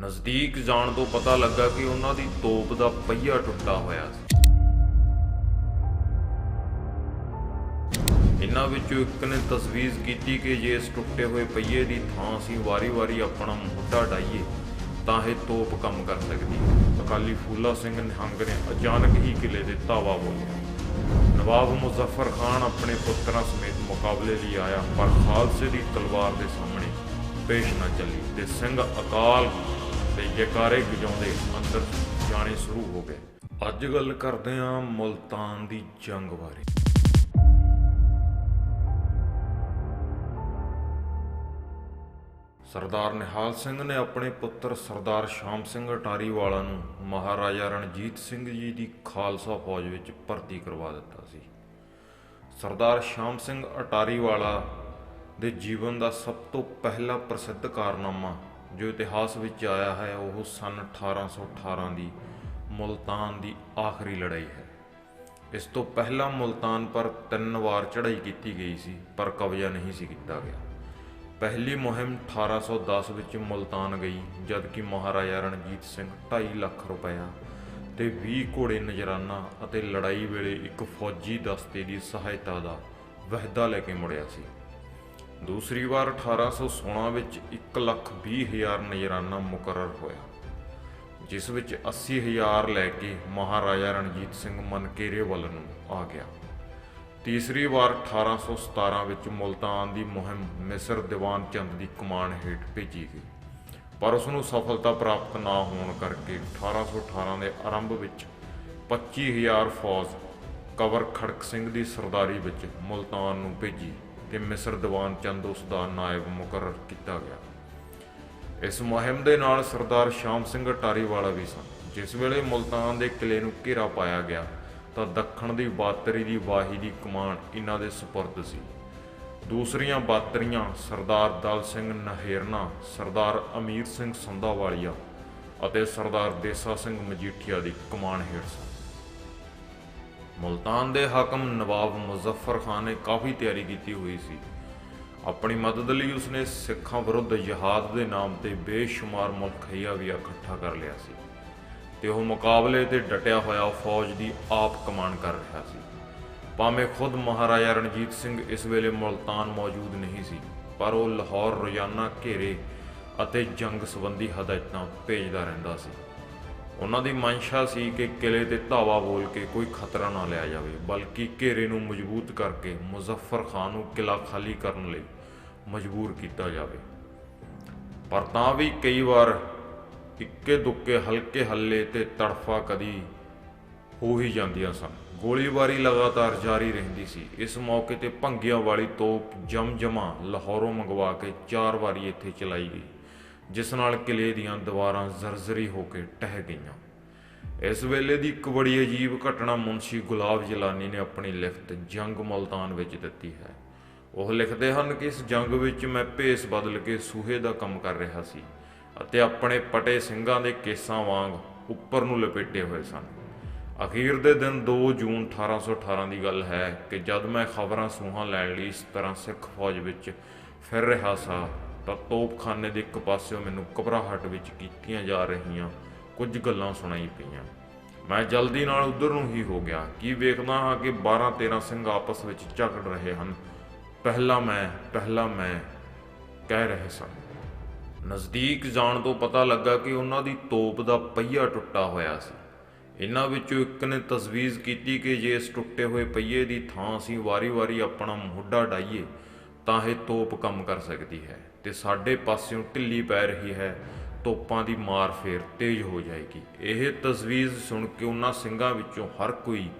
ਨਜ਼ਦੀਕ ਜਾਣ ਤੋਂ ਪਤਾ ਲੱਗਾ ਕਿ ਉਹਨਾਂ ਦੀ ਤੋਪ ਦਾ ਪਹੀਆ ਟੁੱਟਾ ਹੋਇਆ ਸੀ। ਇਹਨਾਂ ਵਿੱਚੋਂ ਇੱਕ ਨੇ ਤਸਵੀਜ਼ ਕੀਤੀ ਕਿ ਜੇ ਇਸ ਟੁੱਟੇ ਹੋਏ ਪਹੀਏ ਦੀ ਥਾਂ ਅਸੀਂ ਵਾਰੀ-ਵਾਰੀ ਆਪਣਾ ਮੋਢਾ ਡਾਈਏ ਤਾਂ ਇਹ ਤੋਪ ਕੰਮ ਕਰ ਸਕਦੀ ਹੈ। ਅਕਾਲੀ ਫੂਲਾ ਸਿੰਘ ਨਿਹੰਗ ਨੇ ਅਚਾਨਕ ਹੀ ਕਿਲੇ ਦੇ ਧਾਵਾ ਬੋਲਿਆ। ਨਵਾਬ ਮੁਜ਼ੱਫਰ ਖਾਨ ਆਪਣੇ ਪੁੱਤਰਾਂ ਸਮੇਤ ਮੁਕਾਬਲੇ ਲਈ ਆਇਆ, ਪਰ ਖਾਲਸੇ ਦੀ ਤਲਵਾਰ ਦੇ ਸਾਹਮਣੇ ਪੇਸ਼ ਨਾ ਚੱਲੀ ਤੇ ਸਿੰਘ ਅਕਾਲ ਤੇ ਜੈਕਾਰੇ ਗਜਾਉਂਦੇ, ਅੰਦਰ ਜਾਣੇ ਸ਼ੁਰੂ ਹੋ ਗਏ। ਅੱਜ ਗੱਲ ਕਰਦੇ ਹਾਂ ਮੁਲਤਾਨ ਦੀ ਜੰਗ ਬਾਰੇ। ਸਰਦਾਰ ਨਿਹਾਲ ਸਿੰਘ ਨੇ ਆਪਣੇ ਪੁੱਤਰ ਸਰਦਾਰ ਸ਼ਾਮ ਸਿੰਘ ਅਟਾਰੀਵਾਲਾ ਨੂੰ ਮਹਾਰਾਜਾ ਰਣਜੀਤ ਸਿੰਘ ਜੀ ਦੀ ਖਾਲਸਾ ਫੌਜ ਵਿੱਚ ਭਰਤੀ ਕਰਵਾ ਦਿੱਤਾ ਸੀ। ਸਰਦਾਰ ਸ਼ਾਮ ਸਿੰਘ ਅਟਾਰੀਵਾਲਾ ਦੇ ਜੀਵਨ ਦਾ ਸਭ ਤੋਂ ਪਹਿਲਾ ਪ੍ਰਸਿੱਧ ਕਾਰਨਾਮਾ ਜੋ ਇਤਿਹਾਸ ਵਿੱਚ ਆਇਆ ਹੈ, ਉਹ ਸਨ 1818 ਦੀ ਮੁਲਤਾਨ ਦੀ ਆਖਰੀ ਲੜਾਈ ਹੈ। ਇਸ ਤੋਂ ਪਹਿਲਾਂ ਮੁਲਤਾਨ ਪਰ ਤਿੰਨ ਵਾਰ ਚੜ੍ਹਾਈ ਕੀਤੀ ਗਈ ਸੀ, ਪਰ ਕਬਜ਼ਾ ਨਹੀਂ ਸੀ ਕੀਤਾ ਗਿਆ। ਪਹਿਲੀ ਮੁਹਿੰਮ 1810 ਵਿੱਚ ਮੁਲਤਾਨ ਗਈ, ਜਦਕਿ ਮਹਾਰਾਜਾ ਰਣਜੀਤ ਸਿੰਘ 2.5 ਲੱਖ ਰੁਪਇਆ ਤੇ 20 ਘੋੜੇ ਨਜਰਾਨਾ ਅਤੇ ਲੜਾਈ ਵੇਲੇ ਇੱਕ ਫੌਜੀ ਦਸਤੇ ਦੀ ਸਹਾਇਤਾ ਦਾ ਵਹਿਦਾ ਲੈ ਕੇ ਮੁੜਿਆ ਸੀ। ਦੂਸਰੀ ਵਾਰ 1816 ਵਿੱਚ 1 ਲੱਖ 20 ਹਜ਼ਾਰ ਨਜਰਾਨਾ ਮੁਕਰਰ ਹੋਇਆ, ਜਿਸ ਵਿੱਚ 80 ਹਜ਼ਾਰ ਲੈ ਕੇ ਮਹਾਰਾਜਾ ਰਣਜੀਤ ਸਿੰਘ ਮਨਕੇਰੇ ਵੱਲ ਨੂੰ ਆ ਗਿਆ। ਤੀਸਰੀ ਵਾਰ 1817 ਵਿੱਚ ਮੁਲਤਾਨ ਦੀ ਮੁਹਿੰਮ ਮਿਸਰ ਦੀਵਾਨ ਚੰਦ ਦੀ ਕਮਾਨ ਹੇਠ ਭੇਜੀ ਗਈ, ਪਰ ਉਸ ਨੂੰ ਸਫਲਤਾ ਪ੍ਰਾਪਤ ਨਾ ਹੋਣ ਕਰਕੇ 1818 ਦੇ ਆਰੰਭ ਵਿੱਚ 25000 ਫੌਜ ਕਵਰ ਖੜਕ ਸਿੰਘ ਦੀ ਸਰਦਾਰੀ ਵਿੱਚ ਮੁਲਤਾਨ ਨੂੰ ਭੇਜੀ। ਤੇ ਮਿਸਰ ਦੀਵਾਨ ਚੰਦ ਉਸ ਦਾ ਨਾਇਬ ਮੁਕਰਰ ਕੀਤਾ ਗਿਆ। ਇਸ ਮੁਹਿੰਮ ਦੇ ਨਾਲ ਸਰਦਾਰ ਸ਼ਾਮ ਸਿੰਘ ਟਾਰੀਵਾਲਾ ਵੀ ਸਨ। ਜਿਸ ਵੇਲੇ ਮੁਲਤਾਨ ਦੇ ਕਿਲੇ ਨੂੰ ਘੇਰਾ ਪਾਇਆ ਗਿਆ, ਤਾਂ ਦੱਖਣ ਦੀ ਬਾਤਰੀ ਦੀ ਵਾਹੀ ਦੀ ਕਮਾਨ ਇਹਨਾਂ ਦੇ ਸਪੁਰਦ ਸੀ। ਦੂਸਰੀਆਂ ਬਾਤਰੀਆਂ ਸਰਦਾਰ ਦਲ ਸਿੰਘ ਨਹੇਰਨਾ, ਸਰਦਾਰ ਅਮੀਰ ਸਿੰਘ ਸੰਧਾਵਾਲੀਆ ਅਤੇ ਸਰਦਾਰ ਦੇਸਾ ਸਿੰਘ ਮਜੀਠੀਆ ਦੀ ਕਮਾਨ ਹੇਠ ਸਨ। ਮੁਲਤਾਨ ਦੇ ਹਾਕਮ ਨਵਾਬ ਮੁਜ਼ੱਫਰ ਖਾਨ ਨੇ ਕਾਫੀ ਤਿਆਰੀ ਕੀਤੀ ਹੋਈ ਸੀ। ਆਪਣੀ ਮਦਦ ਲਈ ਉਸਨੇ ਸਿੱਖਾਂ ਵਿਰੁੱਧ ਜਹਾਦ ਦੇ ਨਾਮ ਤੇ ਬੇਸ਼ੁਮਾਰ ਮੁਲਖਈਆ ਵੀ ਇਕੱਠਾ ਕਰ ਲਿਆ ਸੀ ਤੇ ਉਹ ਮੁਕਾਬਲੇ ਤੇ ਡਟਿਆ ਹੋਇਆ ਫੌਜ ਦੀ ਆਪ ਕਮਾਂਡ ਕਰ ਰਿਹਾ ਸੀ। ਭਾਵੇਂ ਖੁਦ ਮਹਾਰਾਜਾ ਰਣਜੀਤ ਸਿੰਘ ਇਸ ਵੇਲੇ ਮੁਲਤਾਨ ਮੌਜੂਦ ਨਹੀਂ ਸੀ, ਪਰ ਉਹ ਲਾਹੌਰ ਰੋਜ਼ਾਨਾ ਘੇਰੇ ਅਤੇ ਜੰਗ ਸੰਬੰਧੀ ਹਦਾਇਤਾਂ ਭੇਜਦਾ ਰਹਿੰਦਾ ਸੀ। ਉਹਨਾਂ ਦੀ ਮਨਸ਼ਾ ਸੀ ਕਿ ਕਿਲੇ ਤੇ ਧਾਵਾ ਬੋਲ ਕੇ ਕੋਈ ਖਤਰਾ ਨਾ ਲਿਆ ਜਾਵੇ, ਬਲਕਿ ਘੇਰੇ ਨੂੰ ਮਜ਼ਬੂਤ ਕਰਕੇ ਮੁਜ਼ੱਫਰ ਖਾਨ ਨੂੰ ਕਿਲਾ ਖਾਲੀ ਕਰਨ ਲਈ ਮਜਬੂਰ ਕੀਤਾ ਜਾਵੇ। ਪਰ ਤਾਂ ਵੀ ਕਈ ਵਾਰ ਇੱਕੇ ਦੁੱਕੇ ਹਲਕੇ ਹੱਲੇ ਤੇ ਤੜਫਾ ਕਦੀ ਹੋ ਹੀ ਜਾਂਦੀਆਂ ਸਨ। ਗੋਲੀਬਾਰੀ ਲਗਾਤਾਰ ਜਾਰੀ ਰਹਿੰਦੀ ਸੀ। ਇਸ ਮੌਕੇ ਤੇ ਭੰਗਿਆਂ ਵਾਲੀ ਤੋਪ ਜਮਜਮਾ ਲਾਹੌਰੋਂ ਮੰਗਵਾ ਕੇ ਚਾਰ ਵਾਰੀ ਇੱਥੇ ਚਲਾਈ ਗਈ। ਜਿਸ ਨਾਲ ਕਿਲੇ ਦੀਆਂ ਦੀਵਾਰਾਂ ਜ਼ਰਜ਼ਰੀ ਹੋ ਕੇ ਟਹਿ ਗਈਆਂ। ਇਸ ਵੇਲੇ ਦੀ ਇੱਕ ਬੜੀ ਅਜੀਬ ਘਟਨਾ ਮੁਨਸ਼ੀ ਗੁਲਾਬ ਜਲਾਨੀ ਨੇ ਆਪਣੀ ਲਿਖਤ ਜੰਗ ਮੁਲਤਾਨ ਵਿੱਚ ਦਿੱਤੀ ਹੈ। ਉਹ ਲਿਖਦੇ ਹਨ ਕਿ ਇਸ ਜੰਗ ਵਿੱਚ ਮੈਂ ਭੇਸ ਬਦਲ ਕੇ ਸੂਹੇ ਦਾ ਕੰਮ ਕਰ ਰਿਹਾ ਸੀ ਅਤੇ ਆਪਣੇ ਪਟੇ ਸਿੰਘਾਂ ਦੇ ਕੇਸਾਂ ਵਾਂਗ ਉੱਪਰ ਨੂੰ ਲਪੇਟੇ ਹੋਏ ਸਨ। ਅਖੀਰ ਦੇ ਦਿਨ 2 ਜੂਨ 1818 ਦੀ ਗੱਲ ਹੈ ਕਿ ਜਦ ਮੈਂ ਖਬਰਾਂ ਸੂਹਾਂ ਲੈਣ ਲਈ ਇਸ ਤਰ੍ਹਾਂ ਸਿੱਖ ਫੌਜ ਵਿੱਚ ਫਿਰ ਰਿਹਾ ਸਾਂ ਤਾਂ ਤੋਪਖਾਨੇ ਦੇ ਇੱਕ ਪਾਸਿਓਂ ਮੈਨੂੰ ਘਬਰਾਹਟ ਵਿੱਚ ਕੀਤੀਆਂ ਜਾ ਰਹੀਆਂ ਕੁਝ ਗੱਲਾਂ ਸੁਣਾਈ ਪਈਆਂ। ਮੈਂ ਜਲਦੀ ਨਾਲ ਉਧਰ ਨੂੰ ਹੀ ਹੋ ਗਿਆ। ਕੀ ਵੇਖਦਾ ਹਾਂ ਕਿ 12 13 ਸਿੰਘ ਆਪਸ ਵਿੱਚ ਝਗੜ ਰਹੇ ਹਨ। ਪਹਿਲਾ ਮੈਂ ਪਹਿਲਾ ਮੈਂ ਕਹਿ ਰਹੇ ਸਨ। ਨਜ਼ਦੀਕ ਜਾਣ ਤੋਂ ਪਤਾ ਲੱਗਾ ਕਿ ਉਹਨਾਂ ਦੀ ਤੋਪ ਦਾ ਪਹੀਆ ਟੁੱਟਾ ਹੋਇਆ ਸੀ। ਇਹਨਾਂ ਵਿੱਚੋਂ ਇੱਕ ਨੇ ਤਜਵੀਜ਼ ਕੀਤੀ ਕਿ ਜੇ ਇਸ ਟੁੱਟੇ ਹੋਏ ਪਹੀਏ ਦੀ ਥਾਂ ਅਸੀਂ ਵਾਰੀ-ਵਾਰੀ ਆਪਣਾ ਮੋਢਾ ਡਾਈਏ ਤਾਂ ਇਹ ਤੋਪ ਕੰਮ ਕਰ ਸਕਦੀ ਹੈ। ਤੇ ਸਾਡੇ ਪਾਸਿਓਂ ਢਿੱਲੀ ਪੈ ਰਹੀ ਹੈ, ਤੋਪਾਂ ਦੀ ਮਾਰ ਫੇਰ ਤੇਜ਼ ਹੋ ਜਾਏਗੀ। ਇਹ ਤਜਵੀਜ਼ ਸੁਣ ਕੇ ਉਹਨਾਂ ਸਿੰਘਾਂ ਵਿੱਚੋਂ ਹਰ ਕੋਈ,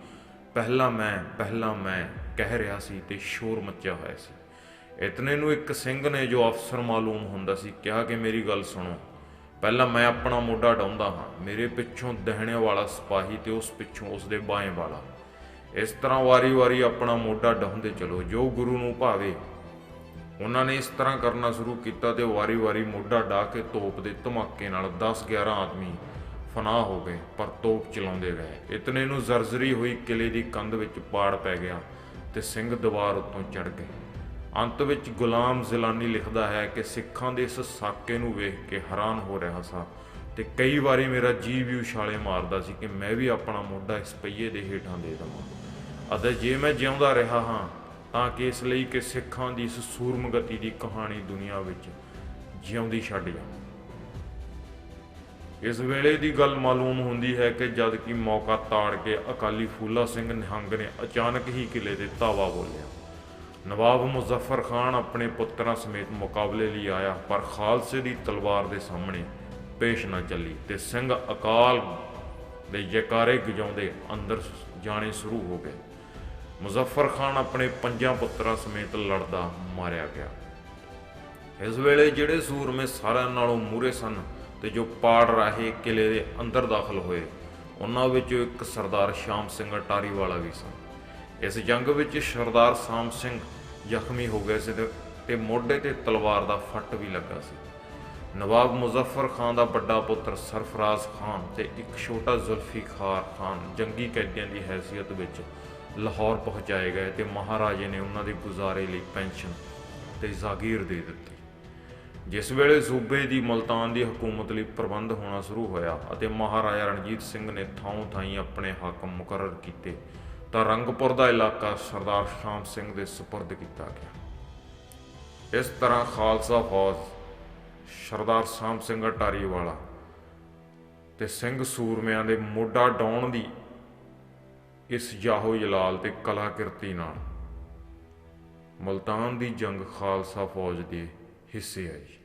ਪਹਿਲਾ ਮੈਂ ਪਹਿਲਾ ਮੈਂ, ਕਹਿ ਰਿਹਾ ਸੀ ਤੇ ਸ਼ੋਰ ਮੱਚਿਆ ਹੋਇਆ ਸੀ। ਇਤਨੇ ਨੂੰ ਇੱਕ ਸਿੰਘ ਨੇ ਜੋ ਅਫਸਰ ਮਾਲੂਮ ਹੁੰਦਾ ਸੀ, ਕਿਹਾ ਕਿ ਮੇਰੀ ਗੱਲ ਸੁਣੋ। ਪਹਿਲਾਂ ਮੈਂ ਆਪਣਾ ਮੋਢਾ ਡਾਉਂਦਾ ਹਾਂ। ਮੇਰੇ ਪਿੱਛੋਂ ਦਹਿਣੇ ਵਾਲਾ ਸਿਪਾਹੀ ਤੇ ਉਸ ਪਿੱਛੋਂ ਉਸ ਦੇ ਬਾएं ਵਾਲਾ। ਇਸ ਤਰ੍ਹਾਂ ਵਾਰੀ-ਵਾਰੀ ਆਪਣਾ ਮੋਢਾ ਡਾਉਂਦੇ ਚਲੋ। ਜੋ ਗੁਰੂ ਨੂੰ ਭਾਵੇ ਉਹਨਾਂ ਨੇ ਇਸ ਤਰ੍ਹਾਂ ਕਰਨਾ ਸ਼ੁਰੂ ਕੀਤਾ ਤੇ ਵਾਰੀ-ਵਾਰੀ ਮੋਢਾ ਢਾ ਕੇ ਤੋਪ ਦੇ ਧਮਾਕੇ ਨਾਲ 10-11 ਆਦਮੀ ਫਨਾਹ ਹੋ ਗਏ, ਪਰ ਤੋਪ ਚਲਾਉਂਦੇ ਰਹੇ। ਇਤਨੇ ਨੂੰ ਜ਼ਰਜ਼ਰੀ ਹੋਈ ਕਿਲੇ ਦੀ ਕੰਧ ਵਿੱਚ ਪਾੜ ਪੈ ਗਿਆ ਤੇ ਸਿੰਘ ਦੀਵਾਰ ਉੱਤੋਂ ਚੜ ਗਏ। ਅੰਤ ਵਿੱਚ ਗੁਲਾਮ ਜ਼ਿਲਾਨੀ ਲਿਖਦਾ ਹੈ ਕਿ ਸਿੱਖਾਂ ਦੇ ਇਸ ਸਾਕੇ ਨੂੰ ਵੇਖ ਕੇ ਹੈਰਾਨ ਹੋ ਰਿਹਾ ਸਾਂ ਤੇ ਕਈ ਵਾਰੀ ਮੇਰਾ ਜੀਵ ਵੀ ਉਛਾਲੇ ਮਾਰਦਾ ਸੀ ਕਿ ਮੈਂ ਵੀ ਆਪਣਾ ਮੋਢਾ ਇਸ ਪਹੀਏ ਦੇ ਹੇਠਾਂ ਦੇ ਦਵਾਂ। ਅਤੇ ਜੇ ਮੈਂ ਜਿਉਂਦਾ ਰਿਹਾ ਹਾਂ ਤਾਂ ਕਿ ਇਸ ਲਈ ਕਿ ਸਿੱਖਾਂ ਦੀ ਇਸ ਸੂਰਮਗਤੀ ਦੀ ਕਹਾਣੀ ਦੁਨੀਆ ਵਿੱਚ ਜਿਉਂਦੀ ਛੱਡ ਜਾਵਾਂ। ਇਸ ਵੇਲੇ ਦੀ ਗੱਲ ਮਾਲੂਮ ਹੁੰਦੀ ਹੈ ਕਿ ਜਦ ਕਿ ਮੌਕਾ ਤਾੜ ਕੇ ਅਕਾਲੀ ਫੂਲਾ ਸਿੰਘ ਨਿਹੰਗ ਨੇ ਅਚਾਨਕ ਹੀ ਕਿਲੇ ਦੇ ਧਾਵਾ ਬੋਲਿਆ। ਨਵਾਬ ਮੁਜ਼ੱਫਰ ਖਾਨ ਆਪਣੇ ਪੁੱਤਰਾਂ ਸਮੇਤ ਮੁਕਾਬਲੇ ਲਈ ਆਇਆ, ਪਰ ਖਾਲਸੇ ਦੀ ਤਲਵਾਰ ਦੇ ਸਾਹਮਣੇ ਪੇਸ਼ ਨਾ ਚੱਲੀ ਤੇ ਸਿੰਘ ਅਕਾਲ ਦੇ ਜੈਕਾਰੇ ਗਜਾਉਂਦੇ ਅੰਦਰ ਜਾਣੇ ਸ਼ੁਰੂ ਹੋ ਗਏ। ਮੁਜ਼ੱਫਰ ਖਾਨ ਆਪਣੇ ਪੰਜਾਂ ਪੁੱਤਰਾਂ ਸਮੇਤ ਲੜਦਾ ਮਾਰਿਆ ਗਿਆ। ਇਸ ਵੇਲੇ ਜਿਹੜੇ ਸੂਰਮੇ ਸਾਰਿਆਂ ਨਾਲੋਂ ਮੂਰੇ ਸਨ ਤੇ ਜੋ ਪਾੜ ਰਾਹੇ ਕਿਲੇ ਦੇ ਅੰਦਰ ਦਾਖਲ ਹੋਏ, ਉਹਨਾਂ ਵਿੱਚੋਂ ਇੱਕ ਸਰਦਾਰ ਸ਼ਾਮ ਸਿੰਘ ਅਟਾਰੀ ਵਾਲਾ ਵੀ ਸਨ। ਇਸ ਜੰਗ ਵਿੱਚ ਸਰਦਾਰ ਸ਼ਾਮ ਸਿੰਘ ਜ਼ਖਮੀ ਹੋ ਗਏ ਸੀ ਤੇ- ਤੇ ਮੋਢੇ ਤੇ ਤਲਵਾਰ ਦਾ ਫੱਟ ਵੀ ਲੱਗਾ ਸੀ। ਨਵਾਬ ਮੁਜ਼ੱਫਰ ਖਾਨ ਦਾ ਵੱਡਾ ਪੁੱਤਰ ਸਰਫਰਾਜ਼ ਖਾਨ ਤੇ ਇੱਕ ਛੋਟਾ ਜ਼ੁਲਫੀਖਾਰ ਖਾਨ ਜੰਗੀ ਕੈਦੀਆਂ ਦੀ ਹੈਸੀਅਤ ਵਿੱਚ ਲਾਹੌਰ ਪਹੁੰਚਾਏ ਗਏ ਤੇ ਮਹਾਰਾਜੇ ਨੇ ਉਹਨਾਂ ਦੇ ਗੁਜ਼ਾਰੇ ਲਈ ਪੈਨਸ਼ਨ ਤੇ ਜ਼ਾਗੀਰ ਦੇ ਦਿੱਤੀ। ਜਿਸ ਵੇਲੇ ਸੂਬੇ ਦੀ ਮਲਤਾਨ ਦੀ ਹਕੂਮਤ ਲਈ ਪ੍ਰਬੰਧ ਹੋਣਾ ਸ਼ੁਰੂ ਹੋਇਆ ਅਤੇ ਮਹਾਰਾਜਾ ਰਣਜੀਤ ਸਿੰਘ ਨੇ ਥਾਂ ਥਾਈਂ ਆਪਣੇ ਹਾਕਮ ਮੁਕਰਰ ਕੀਤੇ, ਤਾਂ ਰੰਗਪੁਰ ਦਾ ਇਲਾਕਾ ਸਰਦਾਰ ਸ਼ਾਮ ਸਿੰਘ ਦੇ ਸਪੁਰਦ ਕੀਤਾ ਗਿਆ। ਇਸ ਤਰ੍ਹਾਂ ਖਾਲਸਾ ਫੌਜ ਸਰਦਾਰ ਸ਼ਾਮ ਸਿੰਘ ਅਟਾਰੀ ਵਾਲਾ ਤੇ ਸਿੰਘ ਸੂਰਮਿਆਂ ਦੇ ਮੋਢਾ ਡਾਉਣ ਦੀ ਇਸ ਜਾਹੋ ਜਲਾਲ ਤੇ ਕਲਾਕਿਰਤੀ ਨਾਲ। ਮਲਤਾਨ ਦੀ ਜੰਗ ਖਾਲਸਾ ਫੌਜ ਦੇ ਹਿੱਸੇ ਆਈ।